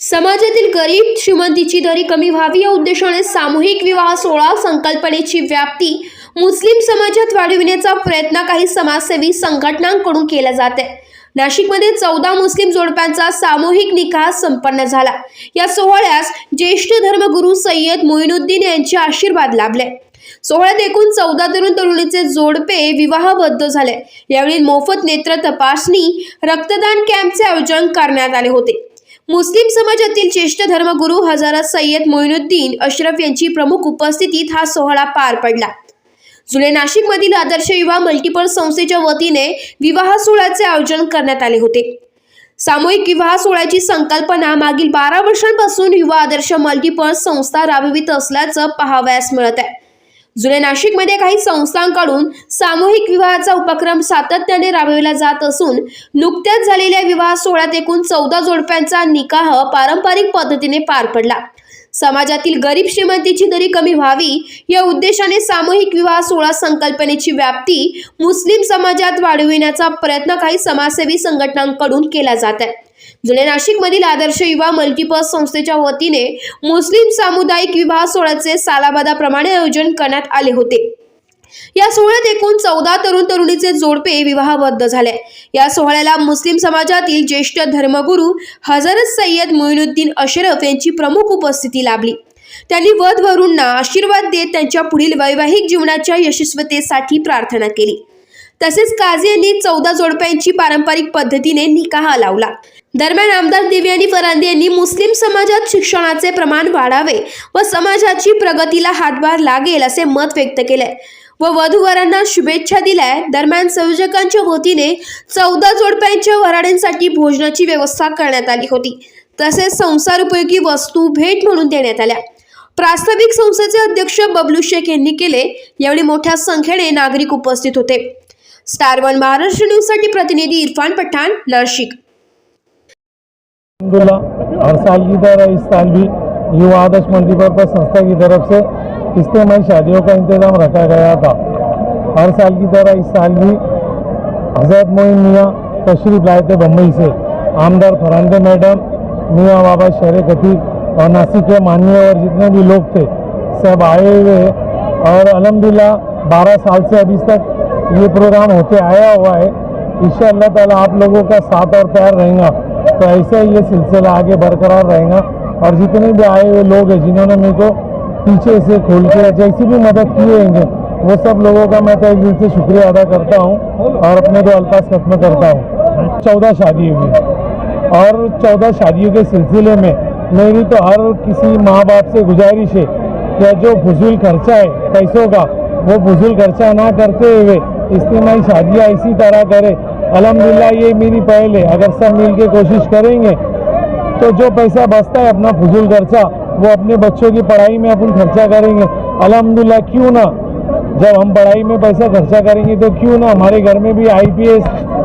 समाजातील गरीब श्रीमंतीची दरी कमी व्हावी या उद्देशाने सामूहिक विवाह सोहळा संकल्पनेची व्याप्ती मुस्लिम समाजात वाढविण्याचा प्रयत्न काही समाजसेवी संघटनांकडून केला जात आहे नाशिकमध्ये चौदा मुस्लिम जोडप्यांचा सामूहिक निकाह संपन्न झाला. या सोहळ्यास ज्येष्ठ धर्मगुरू सय्यद मोइनुद्दीन यांचे आशीर्वाद लाभले. सोहळ्यात एकूण चौदा तरुण तरुणीचे जोडपे विवाहबद्ध झाले. यावेळी मोफत नेत्र तपासणी रक्तदान कॅम्पचे आयोजन करण्यात आले होते. मुस्लिम समाजातील ज्येष्ठ धर्मगुरू हजारा सय्यद मोइनुद्दीन अशरफ यांची प्रमुख उपस्थितीत हा सोहळा पार पडला. जुने नाशिकमधील आदर्श युवा मल्टिपल संस्थेच्या वतीने विवाह सोहळ्याचे आयोजन करण्यात आले होते. सामूहिक विवाह सोहळ्याची संकल्पना मागील बारा वर्षांपासून युवा आदर्श मल्टिपल संस्था राबवित असल्याचं पाहावयास मिळत आहे. जुलै नाशिकमध्ये काही संस्थांकडून सामूहिक विवाहाचा उपक्रम सातत्याने राबविला जात असून नुकत्याच झालेल्या विवाह सोहळ्यात एकूण चौदा जोडप्यांचा निकाह पारंपरिक पद्धतीने पार पडला. समाजातील गरीब श्रीमंतीची दरी कमी व्हावी या उद्देशाने सामूहिक विवाह सोहळा संकल्पनेची व्याप्ती मुस्लिम समाजात वाढविण्याचा प्रयत्न काही समाजसेवी संघटनांकडून केला जात आहे. जुने नाशिकमधील आदर्श युवा मल्टीपर्स संस्थेच्या वतीने मुस्लिम सामुदायिक विवाह सोहळ्याचे सालाबादाप्रमाणे आयोजन करण्यात आले होते. या सोहळ्यात एकूण चौदा तरुण तरुणीचे जोडपे विवाहबद्ध झाले. या सोहळ्याला मुस्लिम समाजातील ज्येष्ठ धर्मगुरू हजरत सय्यद मोइनुद्दीन अशरफ यांची प्रमुख उपस्थिती लाभली. त्यांनी वध वरूंना आशीर्वाद देत त्यांच्या पुढील वैवाहिक जीवनाच्या यशस्वतेसाठी प्रार्थना केली. तसेच काझी यांनी चौदा जोडप्यांची पारंपरिक पद्धतीने निकाह लावला. दरम्यान आमदार दिव्यानी फरांदे यांनी मुस्लिम समाजात शिक्षणाचे प्रमाण वाढावे व समाजाची प्रगतीला हातभार लागेल असे मत व्यक्त केले व वधूवरांना शुभेच्छा दिल्या दरम्यान संयोजकांच्या वतीने चौदा जोडप्यांच्या वराड्यांसाठी भोजनाची व्यवस्था करण्यात आली होती. तसेच संसार उपयोगी वस्तू भेट म्हणून देण्यात आल्या. प्रास्ताविक संस्थेचे अध्यक्ष बबलू शेख यांनी केले. यावेळी मोठ्या संख्येने नागरिक उपस्थित होते. स्टार वन महाराष्ट्र न्यूजसाठी प्रतिनिधी इरफान पठाण नाशिक. अलहमदुल्ला हर साल की तरह इस साल भी युवा आदर्श मल्टीपर्पज संस्था की तरफ़ से इज्तमाही शादियों का इंतज़ाम रखा गया था। हर साल की तरह इस साल भी हज़रत मोइन मियाँ तशरीफ़ लाए थे बम्बई से। आमदार फरांदे मैडम, मियाँ बाबा शेर खतीब और नासिक के माननीय और जितने भी लोग थे, सब आए हुए और अलहमदिल्ला बारह साल से अभी तक ये प्रोग्राम होते आया हुआ है। इन ताला आप लोगों का साथ और प्यार रहेगा। तो ऐसे ही ये सिलसिला आगे बरकरार रहेगा। और जितने भी आए हुए लोग हैं, जिन्होंने मेरे को पीछे से खोल के जैसी भी मदद किए होंगे, वो सब लोगों का मैं तय दिल से शुक्रिया अदा करता हूँ और अपने दो अल्फाज खत्म करता हूँ। चौदह शादी हुई और चौदह शादियों के सिलसिले में मेरी तो हर किसी माँ बाप से गुजारिश है कि जो फजूल खर्चा है पैसों का, वो फजूल खर्चा ना करते हुए इज्तिमाही शादियाँ इसी तरह करे। अल्हम्दुलिल्लाह, ये मेरी पहल है। अगर सब मिल के कोशिश करेंगे तो जो पैसा बचता है अपना फजूल खर्चा, वो अपने बच्चों की पढ़ाई में अपन खर्चा करेंगे। अलहमदिल्ला क्यों ना? जब हम पढ़ाई में पैसा खर्चा करेंगे तो क्यों ना हमारे घर में भी आईपीएस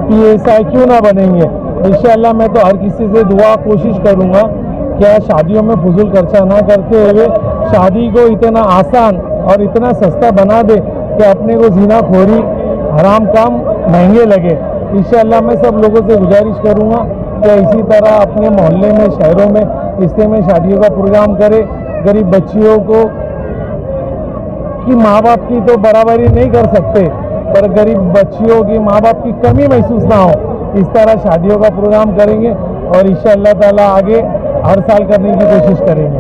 पीएसआई क्यों ना बनेंगे? इंशाल्लाह, मैं तो हर किसी से दुआ, कोशिश करूँगा, क्या शादियों में फजूल खर्चा ना करते हुए शादी को इतना आसान और इतना सस्ता बना दे कि अपने को जीना खोरी हराम काम महँगे लगे। इंशाल्लाह मैं सब लोगों से गुजारिश करूँगा कि इसी तरह अपने मोहल्ले में, शहरों में रिश्ते में शादियों का प्रोग्राम करें, गरीब बच्चियों को कि माँ बाप की तो बराबरी नहीं कर सकते, पर गरीब बच्चियों की माँ बाप की कमी महसूस ना हो। इस तरह शादियों का प्रोग्राम करेंगे और इंशाल्लाह ताला आगे हर साल करने की कोशिश करेंगे।